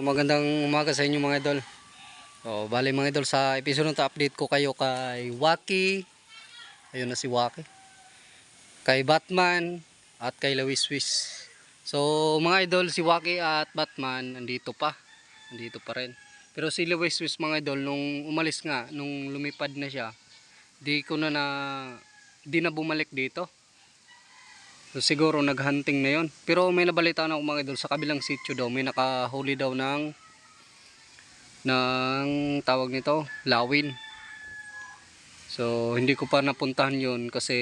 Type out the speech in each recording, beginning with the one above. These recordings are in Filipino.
magandang umaga sa inyo mga idol. So, bali mga idol sa episode na update ko kayo kay Waki. Ayun na si Waki. Kay Batman at kay Lawiswis. So mga idol, si Waki at Batman nandito pa. Nandito pa rin. Pero si Lawiswis mga idol, nung umalis nga, nung lumipad na siya, di ko na na, di na bumalik dito. So, siguro naghunting na yon. Pero may nabalitaan ako mga idol sa kabilang sitio daw. May nakahuli daw ng ng tawag nito, lawin. So hindi ko pa napuntahan yon kasi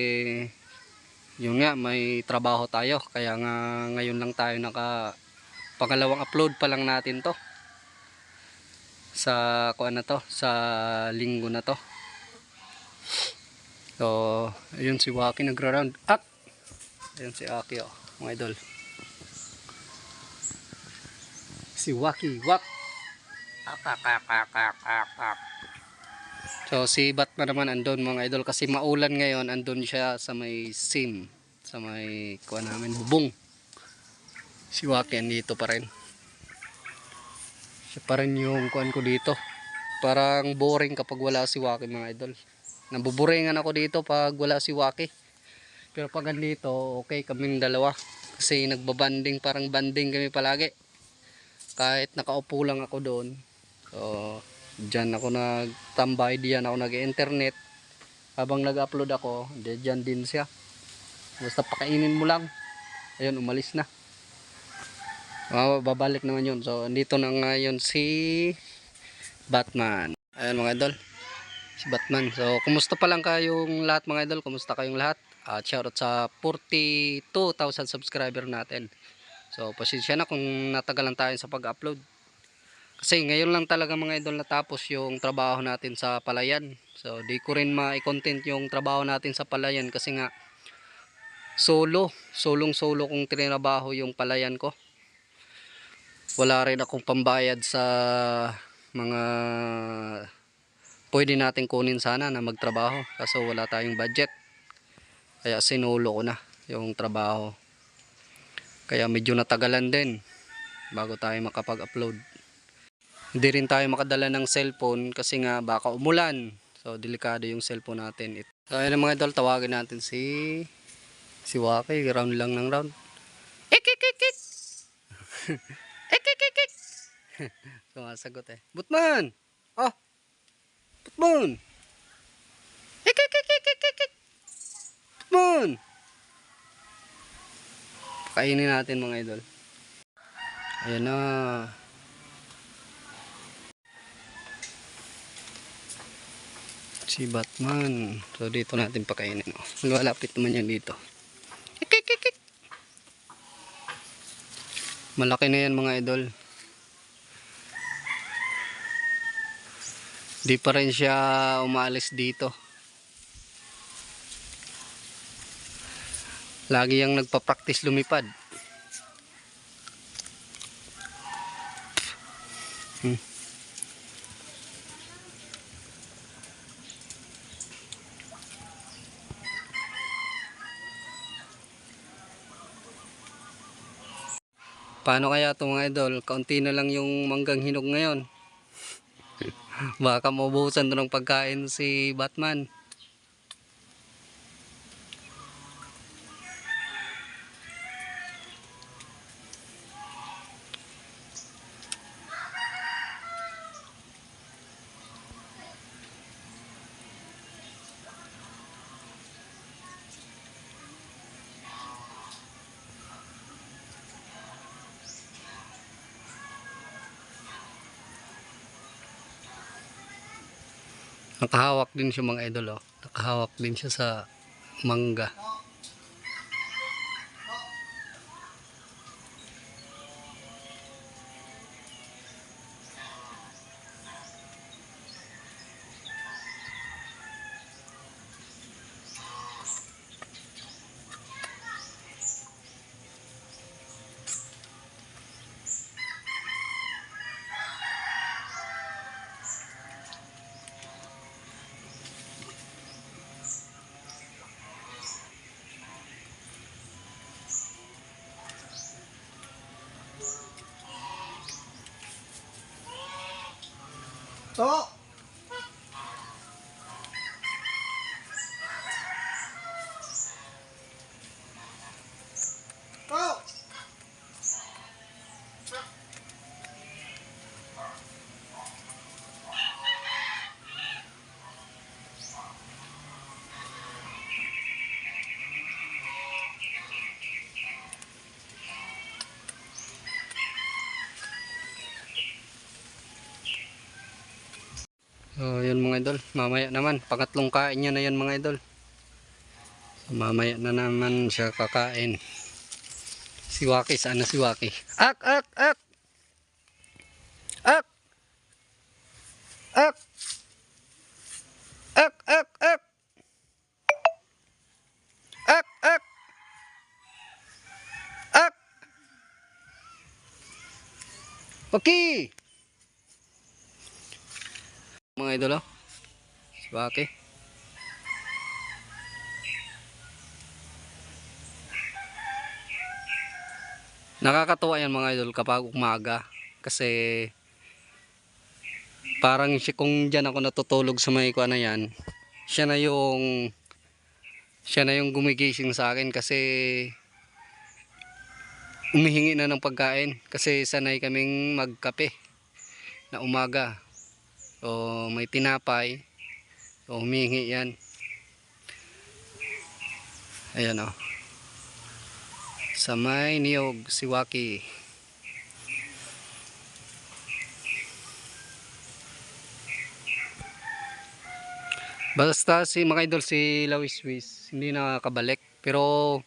yun nga may trabaho tayo. Kaya nga ngayon lang tayo naka pangalawang upload pa lang natin to. Sa kuan na to, sa linggo na to. So, ayun si Waki nagra-round. At Ayan si Aki oh, mga idol. Si Waki, Wak. Ak, ak, ak, ak, ak, ak, ak. So si Batman naman andun mga idol kasi maulan ngayon andun siya sa may sim sa may kuha namin bubong. Si Waki andito pa rin. Siya pa rin yung kuhan ko dito. Parang boring kapag wala si Waki mga idol. Nabuburingan ako dito pag wala si Waki. Pero pag andito, okay kaming dalawa. Kasi nagbabanding, parang banding kami palagi. Kahit nakaupo lang ako doon. So, dyan ako nagtambay, diyan ako nag-internet. Habang nag-upload ako, dyan din siya. Basta pakainin mo lang. Ayun, umalis na. Ah, babalik naman yun. So, andito na ngayon si Batman. Ayun mga idol. Si Batman. So, kumusta pa lang kayong lahat mga idol? Kumusta kayong lahat? At shoutout sa 42,000 subscriber natin. So, pasensya na kung natagalan tayo sa pag-upload. Kasi ngayon lang talaga mga idol natapos yung trabaho natin sa palayan. So, di ko rin ma-content yung trabaho natin sa palayan kasi nga solo, solong solo kong trinabaho yung palayan ko. Wala rin akong pambayad sa mga pwede natin kunin sana na magtrabaho kaso wala tayong budget. Kaya sinulo ko na yung trabaho. Kaya medyo natagalan din bago tayo makapag-upload. Hindi rin tayo makadala ng cellphone kasi nga baka umulan. So delikado yung cellphone natin. So ayun mga idol, tawagin natin si si Waki, round lang ng round. Ik ik ik ik. ik ik ik ik. Sumasagot eh. Butman! Oh! Butman! Butman! Pakainin natin mga idol. Ayan na. Si Batman. So dito natin pakainin. Oh. Malapit naman yan dito. Malaki na yan mga idol. Di pa rin siya umalis dito. Lagi yang nagpa-practice lumipad. Hmm. Paano kaya ito mga idol? Kaunti na lang yung manggang hinog ngayon. Baka maubusan to ng pagkain si Batman. Nakahawak din siya mga idol oh. Nakahawak din siya sa mangga. To! To! Oh, yun mga idol. Mamaya naman, pangatlong kain niya na yan mga idol. So, mamaya na naman siya kakain. Si Waki, saan na si Waki? Ak, ak, ak! Ak! Ak! Ak, ak, ak! Ak, ak! Ak! Waki! Mga idol oh. Si Waki. Nakakatuwa yan mga idol kapag umaga. Kasi parang siya, kung dyan ako natutulog sa may kuha yan, siya na yung siya na yung gumigising sa akin kasi umihingi na ng pagkain kasi sanay kaming magkape na umaga o may tinapay o humingi yan. Ayan o. Sa may niyog si Waki. Basta si mga idol si Lawis Wis hindi nakakabalik. Pero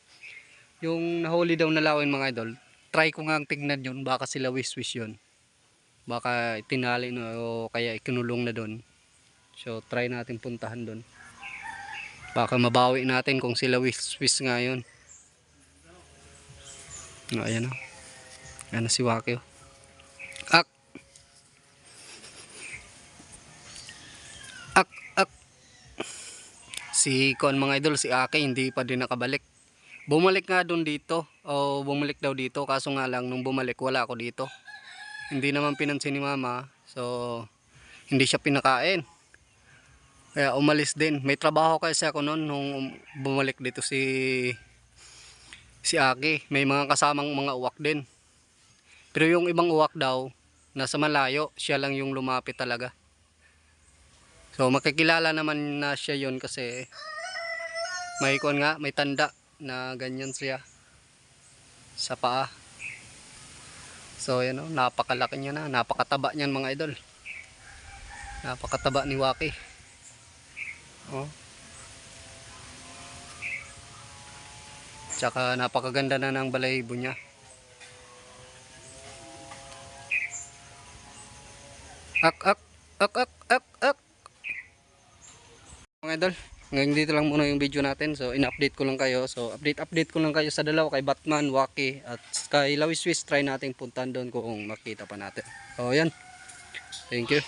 yung nahuli daw na lawin mga idol try ko nga tingnan yun baka si Lawis Wis yun baka tinali na o kaya ikinulong na doon so try natin puntahan doon baka mabawi natin kung sila wis wis nga yun. O ayan o. Ayan na si Waki o ak! Ak ak! Si kon mga idol si Aki hindi pa din nakabalik. Bumalik nga doon dito o bumalik daw dito. Kaso nga lang nung bumalik wala ako dito hindi naman pinansin ni mama so hindi siya pinakain. Kaya umalis din. May trabaho kasi ako noon nung bumalik dito si si Aki. May mga kasamang mga uwak din. Pero yung ibang uwak daw nasa malayo siya lang yung lumapit talaga. So makikilala naman na siya yon kasi may kuan nga may tanda na ganyan siya sa paa So yan o, napakalaki niya na, napakataba niyan mga idol. Napakataba ni Waki. Oh. Tsaka napakaganda na ng balahibo niya. Ak ak ak ak ak ak. Mga idol, ngayon dito lang muna yung video natin. So in-update ko lang kayo. So update update ko lang kayo sa dalawa kay Batman, Waki at kay Lawis Swiss. Try nating puntan doon kung makita pa natin. So yan. Thank you.